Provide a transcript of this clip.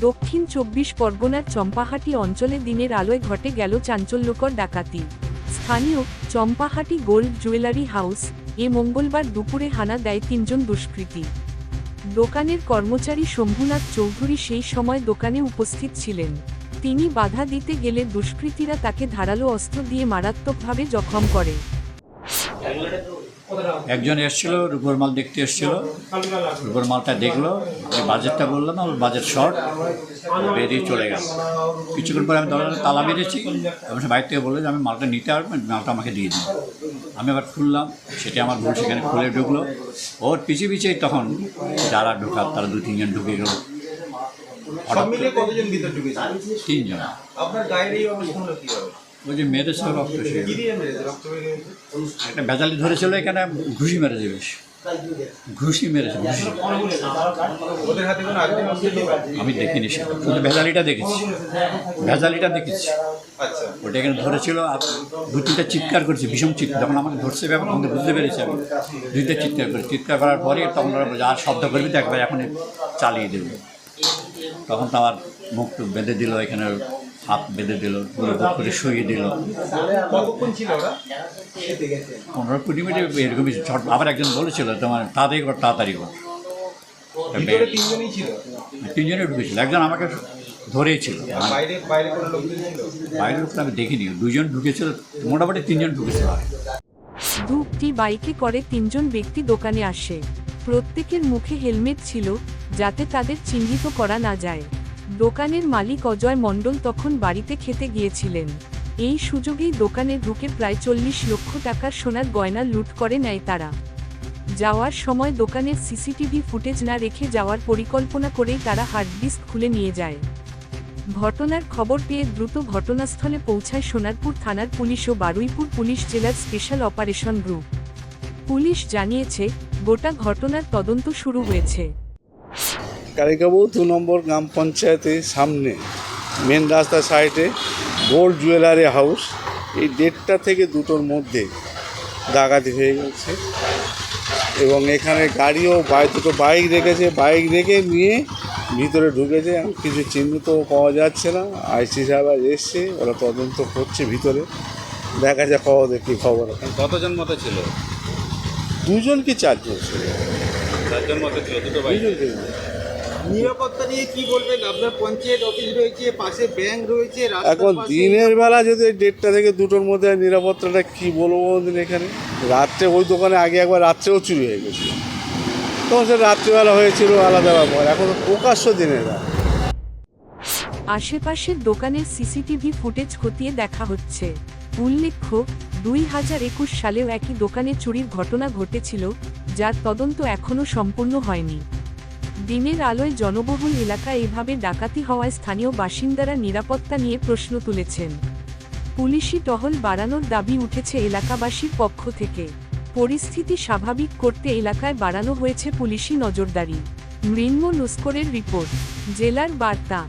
দক্ষিণ চব্বিশ পরগনার চম্পাহাটি অঞ্চলে দিনের আলোয় ঘটে গেল চাঞ্চল্যকর ডাকাতি। স্থানীয় চম্পাহাটি গোল্ড জুয়েলারি হাউস এ মঙ্গলবার দুপুরে হানা দেয় তিনজন দুষ্কৃতী। দোকানের কর্মচারী শম্ভুনাথ চৌধুরী সেই সময় দোকানে উপস্থিত ছিলেন। তিনি বাধা দিতে গেলে দুষ্কৃতীরা তাকে ধারালো অস্ত্র দিয়ে মারাত্মকভাবে জখম করে। একজন এসেছিল রূপোর মাল দেখতে এসেছিল। রূপোর মালটা দেখল বাজেটটা বললাম ওর বাজেট শর্ট বেরিয়ে চলে গেল। কিছুক্ষণ পরে আমি দরজাটা তালা মেরেছি এবং সে বাইরে থেকে বলল যে আমি মালটা নিতে পারবেন মালটা আমাকে দিয়ে দিন। আমি আবার খুললাম সেটা আমার ভুল সেখানে খুলে ঢুকলো। ওর পিছিয়ে পিছিয়ে তখন যারা ঢোকার তারা দু তিনজন ঢুকে গেল। সব মিলিয়ে কতজন ভিতর ঢুকেছে? তিনজন। আপনার গায়ের এই অবস্থা হলো কি হবে? যে মেরেছে রক্ত? একটা বেজালি ধরেছিল এখানে ঘুষি মেরেছে বেশ। ঘুষি মেরেছে ঘুষি? আমি দেখিনি সেটা। ভেজালিটা দেখেছি। ভেজালিটা দেখেছি। ওটা এখানে ধরেছিল আর দু তিনটা চিৎকার করেছে ভীষণ চিৎকার। যখন আমাকে ধরছে ব্যাপার বুঝতে পেরেছি আমি। দুইটা চিৎকার করে চিৎকার করার পরে তখন বলছে, আর শব্দ করবি তো একবার এখন চালিয়ে দেবে। তখন তো আমার মুখ বেঁধে দিল এখানে হাত বেঁধে দিল করে শুয়ে দিল। পনেরো কুড়ি মিনিট এরকমই ছট আবার একজন বলেছিল তোমার তাড়াতাড়ি কর তাড়াতাড়ি কর। তিনজনে ঢুকেছিল একজন আমাকে ধরেছিল। বাইরে বাইরে কোনো ছিল? বাইরের লোকটা আমি দেখিনি দুজন ঢুকেছিল মোটামুটি তিনজন ঢুকেছিল। দুটি বাইকে করে তিনজন ব্যক্তি দোকানে আসে। প্রত্যেকের মুখে হেলমেট ছিল যাতে তাদের চিহ্নিত করা না যায়। দোকানের মালিক অজয় মণ্ডল তখন বাড়িতে খেতে গিয়েছিলেন। এই সুযোগেই দোকানে ঢুকে প্রায় চল্লিশ লক্ষ টাকার সোনার গয়না লুট করে নেয় তারা। যাওয়ার সময় দোকানের সিসিটিভি ফুটেজ না রেখে যাওয়ার পরিকল্পনা করেই তারা হার্ড ডিস্ক খুলে নিয়ে যায়। ঘটনার খবর পেয়ে দ্রুত ঘটনাস্থলে পৌঁছায় সোনারপুর থানার পুলিশ ও বারুইপুর পুলিশ জেলার স্পেশাল অপারেশন গ্রুপ। পুলিশ জানিয়েছে, গোটা ঘটনার তদন্ত শুরু হয়েছে। কালিকাবু দু নম্বর গ্রাম পঞ্চায়েতের সামনে মেন রাস্তার সাইডে গোল্ড জুয়েলারি হাউস এই দেড়টা থেকে দুটোর মধ্যে ডাকাতি হয়ে গেছে। এবং এখানে গাড়িও বাইক দুটো বাইক রেখেছে। বাইক রেখে নিয়ে ভিতরে ঢুকেছে। কিছু চিহ্নিত পাওয়া যাচ্ছে না। আইসি সাহেব আজ এসছে। ওরা তদন্ত করছে ভিতরে। দেখা যাক খবর কী খবর। কতজন মতো ছিল? দুজন কি চারজন ছিল? চারজন মতো ছিল দুটো বাইক নিরাপত্তা নিয়ে কি বলবেন? আপনার পঞ্চায়েত অফিস রয়েছে পাশে ব্যাংক রয়েছে এখন দিনের বেলা যদি দেড়টা থেকে দুটোর মধ্যে নিরাপত্তাটা কি বলব বলুন এখানে? রাত্রে ওই দোকানে আগে একবার রাত্রেও চুরি হয়ে গেছিল। তখন সে রাত্রিবেলা হয়েছিল আলাদা ব্যাপার। এখন প্রকাশ্য দিনের বেলা। আশেপাশের দোকানের সিসিটিভি ফুটেজ খতিয়ে দেখা হচ্ছে। উল্লেখ্য দুই হাজার একুশ সালেও একই দোকানে চুরির ঘটনা ঘটেছিল যার তদন্ত এখনও সম্পূর্ণ হয়নি। দিনের আলোয় জনবহুল এলাকায় এভাবে ডাকাতি হওয়ায় স্থানীয় বাসিন্দারা নিরাপত্তা নিয়ে প্রশ্ন তুলেছেন। পুলিশি টহল বাড়ানোর দাবি উঠেছে এলাকাবাসীর পক্ষ থেকে। পরিস্থিতি স্বাভাবিক করতে এলাকায় বাড়ানো হয়েছে পুলিশি নজরদারি। মৃন্ম নুস্করের রিপোর্ট, জেলার বার্তা।